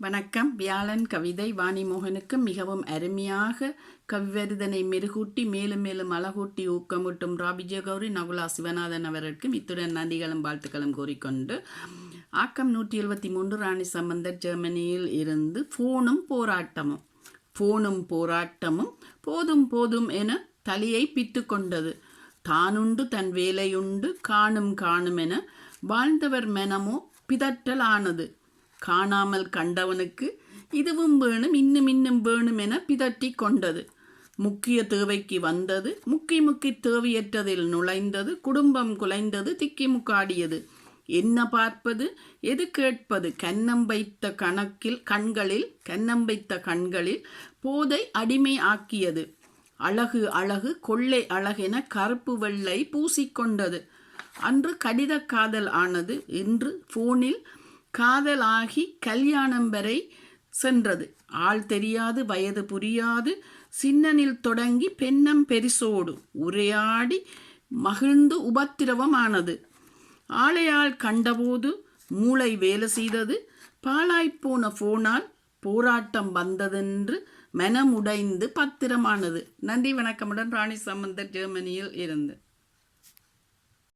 வணக்கம். வியாழன் கவிதை வாணிமோகனுக்கு மிகவும் அருமையாக கவிவருதனை மெருகூட்டி மேலும் மேலும் அழகூட்டி ஊக்கமூட்டும் ராபிஜகௌரி நகுலா சிவநாதன் அவர்களுக்கும் இத்துடன் நன்றிகளும் வாழ்த்துக்களும் கூறிக்கொண்டு ஆக்கம் நூற்றி எழுபத்தி மூன்று ராணி சம்பந்தர் ஜெர்மனியில் இருந்து ஃபோனும் போராட்டமும் ஃபோனும் போராட்டமும் போதும் போதும் என தலையை பித்து கொண்டது. தானுண்டு தன் வேலையுண்டு காணும் காணும் என வாழ்ந்தவர் மனமோ பிதற்றலானது. காணாமல் கண்டவனுக்கு இதுவும் வேணும் இன்னும் இன்னும் வேணும் என பிதற்றி கொண்டது. முக்கிய தேவைக்கு வந்தது முக்கி முக்கி தேவையற்றதில் நுழைந்தது குடும்பம் குலைந்தது திக்கி முக்காடியது. என்ன பார்ப்பது? எது கேட்பது? கன்னம் வைத்த கணக்கில் கண்களில் கன்னம் வைத்த கண்களில் போதை அடிமை ஆக்கியது. அழகு அழகு கொள்ளை அழகென கருப்பு வெள்ளை பூசிக்கொண்டது அன்று கடித காதல் ஆனது. இன்று ஃபோனில் காதலாகி கல்யாணம் வரை சென்றது. ஆள் தெரியாது வயது புரியாது. சின்னனில் தொடங்கி பெண்ணம் பெரிசோடு உரையாடி மகிழ்ந்து உபத்திரவமானது. ஆளையால் கண்டபோது மூளை வேலை செய்தது. பாழாய்ப்போன போனால் போராட்டம் வந்ததென்று மனமுடைந்து பத்திரமானது. நன்றி வணக்கமுடன் ராணி சம்பந்தர் ஜெர்மனியில் இருந்து.